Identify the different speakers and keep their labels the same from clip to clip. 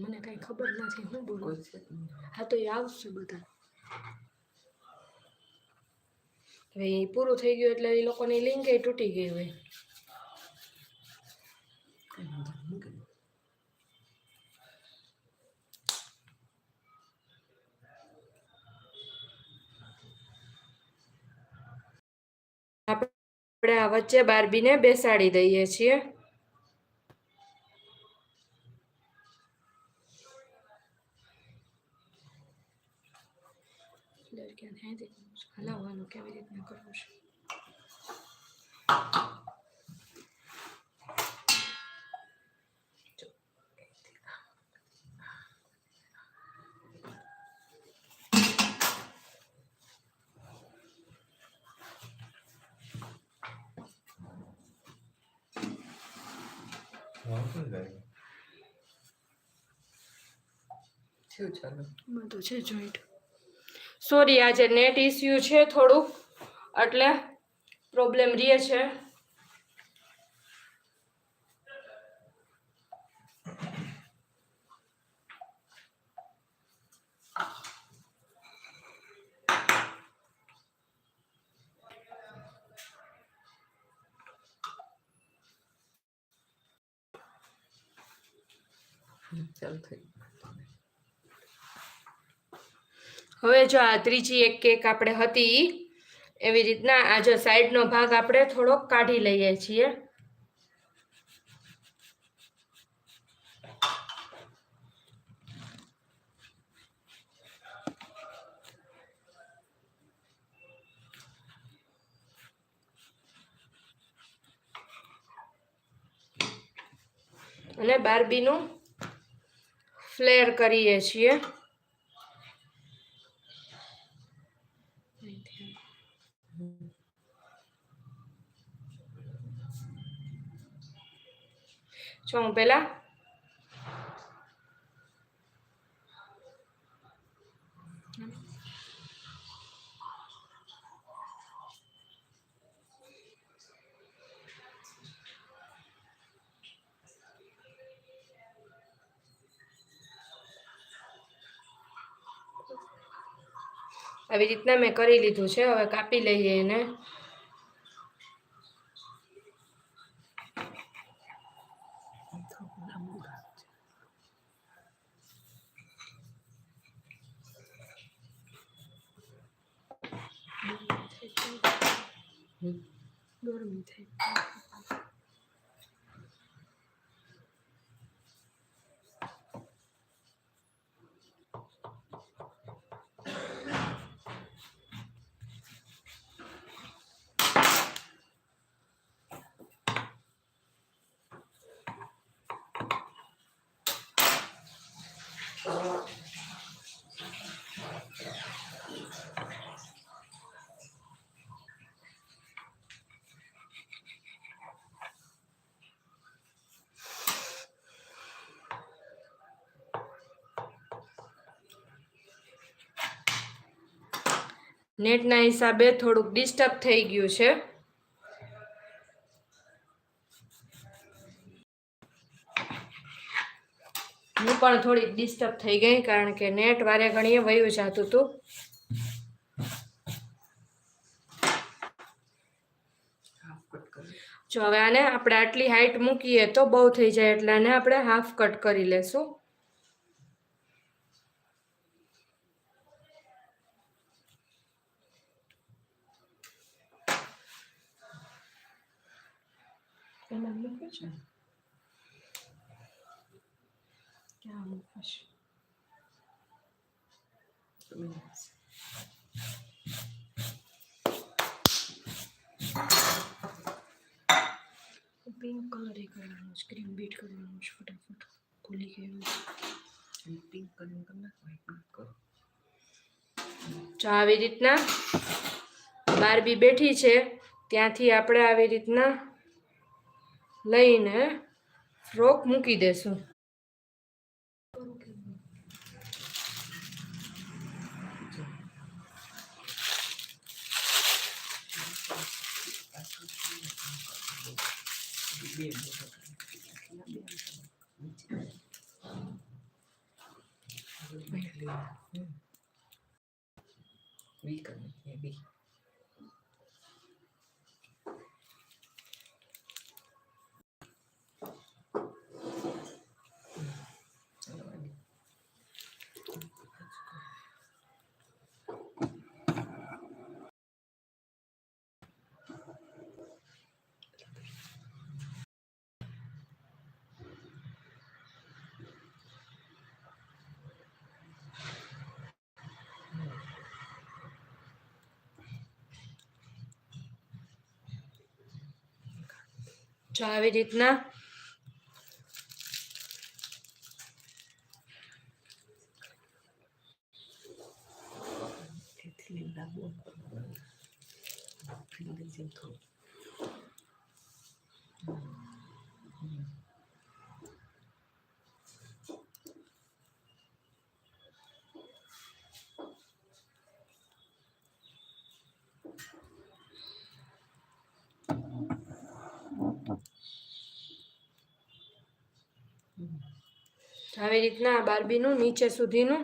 Speaker 1: મને કઈ ખબર નથી હું બોલું. હા તો એ આવશે બધા હવે એ પૂરું થઈ ગયું એટલે એ લોકોની લિંક એ તૂટી ગઈ હોય. આપણે આ વચ્ચે બારબીને બેસાડી દઈએ છીએ હલાવવાનું કેવી રીતના કરવું છે
Speaker 2: શું ચાલો
Speaker 1: તો છે જોઈન્ટ સોરી આજે નેટ ઇસ્યુ છે થોડુંક એટલે પ્રોબ્લેમ રહે છે.
Speaker 2: ચાલ થઈ ગયું.
Speaker 1: હવે જો આ ત્રીજી એક કેક આપણે હતી, એવી રીતના આ જો સાઈડનો ભાગ આપણે થોડોક કાઢી લઈએ છીએ. અને બારબીનું ફ્લેર કરીએ છીએ. જો હું આવી રીતના મેં કરી લીધું છે. હવે કાપી લઈએ એને. નેટના હિસાબે થોડુંક ડિસ્ટર્બ થઈ ગયું છે. હું પણ થોડીક ડિસ્ટર્બ થઈ ગઈ કારણ કે નેટ વારે ઘણીએ વયું જતું હતું. જો હવે આને આપણે આટલી હાઈટ મૂકીએ તો બહુ થઈ જાય એટલે આને આપણે હાફ કટ કરી લેશું.
Speaker 2: એમાં મૂક્યું છે
Speaker 1: ક્યાં?
Speaker 2: તમે
Speaker 1: પિંક કલર એ કરવાનું છે ક્રીમ બીટ કરવાનું છે ફટાફટ ખુલી ગયું
Speaker 2: પિંક કલર કરી નાખો એક મિનિટ કરો
Speaker 1: જો આવી રીતના બારબી બેઠી છે ત્યાંથી આપણે આવી રીતના લઈને ફ્રોક મૂકી દેશું
Speaker 2: બે બોટલ
Speaker 1: જો આવી રીતના.
Speaker 2: તેથી લીલા
Speaker 1: આવી રીતના બારબીનું નીચે સુધીનું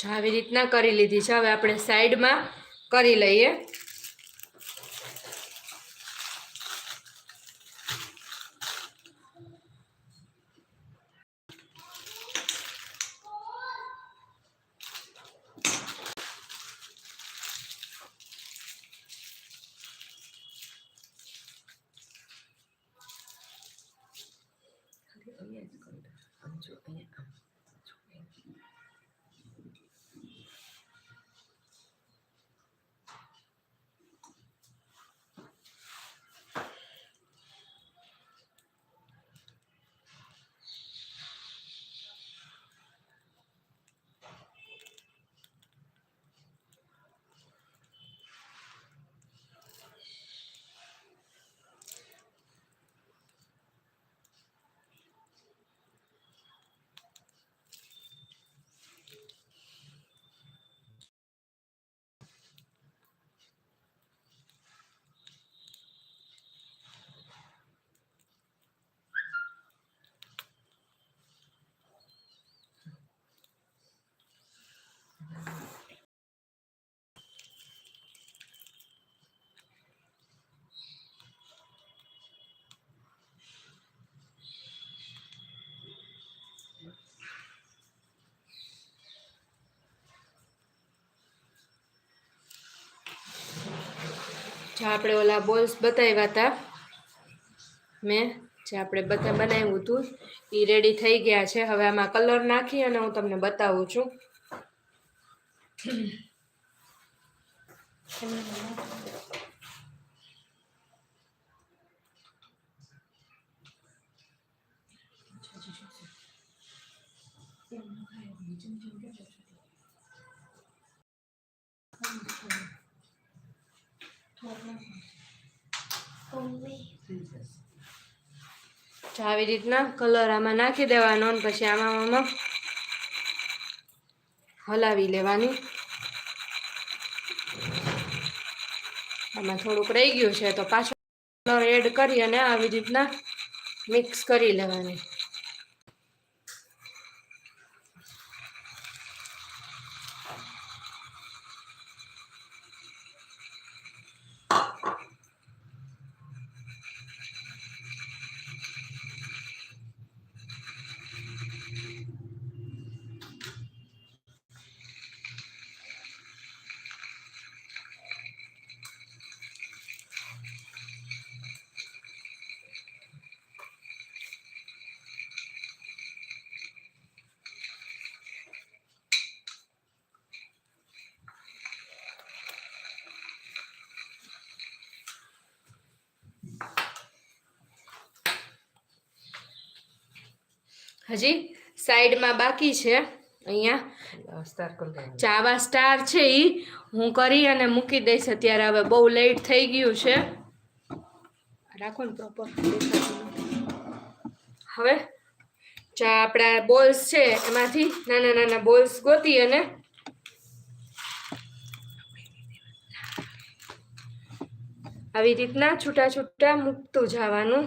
Speaker 1: જો આવી રીતના કરી લીધી છે. હવે આપણે સાઈડમાં કરી લઈએ.
Speaker 2: અહીંયા જે
Speaker 1: આપણે ઓલા બોલ્સ બતાવ્યા હતા, મેં, જે આપણે બધા બનાવ્યું હતું એ રેડી થઈ ગયા છે. હવે આમાં કલર નાખી અને હું તમને બતાવું છું. તો આવી રીતના કલર આમાં નાખી દેવાનો અને પછી આમાં આમાં હલાવી લેવાની. આમાં થોડુંક રહી ગયું છે તો પાછો કલર એડ કરી અને આવી રીતના મિક્સ કરી લેવાની. હજી સાઈડમાં બાકી છે. અહીંયા ચાવા સ્ટાર છે એ હું કરી અને મૂકી દઈશ. અત્યારે હવે બહુ લેટ થઈ ગયું છે. રાખો ને પ્રોપર હવે ચા આપણા બોલ્સ છે એમાંથી. નાના નાના બોલ્સ ગોતી અને આવી રીતના છૂટા છૂટા મૂકતું જવાનું.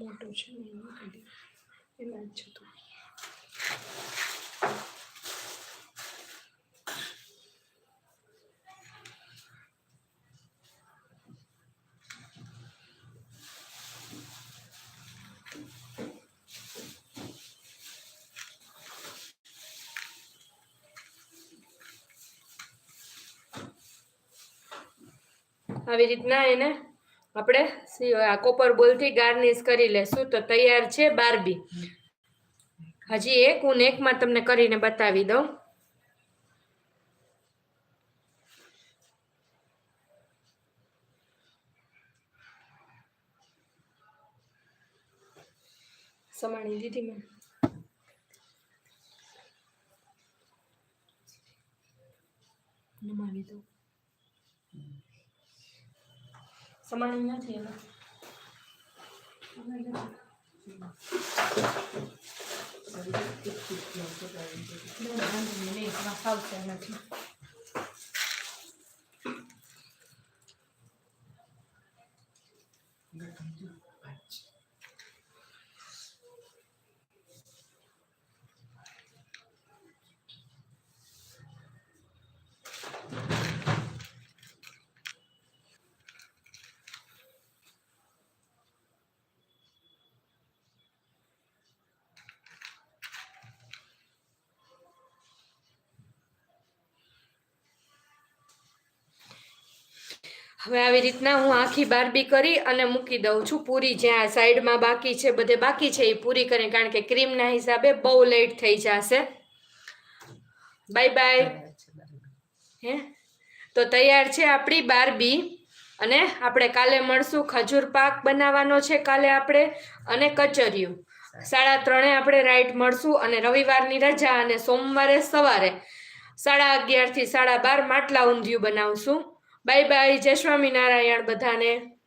Speaker 1: મોટો છે ને એમાં કાઢી એમાં જ જતું આવી રીતના એને આપણે આ કોપર બોલથી ગાર્નિશ કરી લેશું. તો તૈયાર છે બારબી. હજી એક હું એકમાં તમને કરીને બતાવી દઉં. સમાણી દીધી મેં. નમાવી દઉં. સમાણી નથી એમાં ના, ના, વાંધો નહીં, નહીં, એમાં ફાવશે નથી હવે આવી રીતના હું આખી બારબી કરી અને મૂકી દઉં છું. પૂરી જ્યાં સાઈડમાં બાકી છે બધે બાકી છે એ પૂરી કરી કારણ કે ક્રીમના હિસાબે બહુ લેટ થઈ જશે. બાય બાય હે? તો તૈયાર છે આપણી બારબી અને આપણે કાલે મળશું. ખજૂર પાક બનાવવાનો છે કાલે આપણે અને કચરિયું. સાડા ત્રણે આપણે રાઈટ મળશું અને રવિવારની રજા અને સોમવારે સવારે સાડા અગિયારથી સાડા બાર માટલા ઊંધિયું બનાવશું. બાય બાય જય સ્વામિનારાયણ બધાને.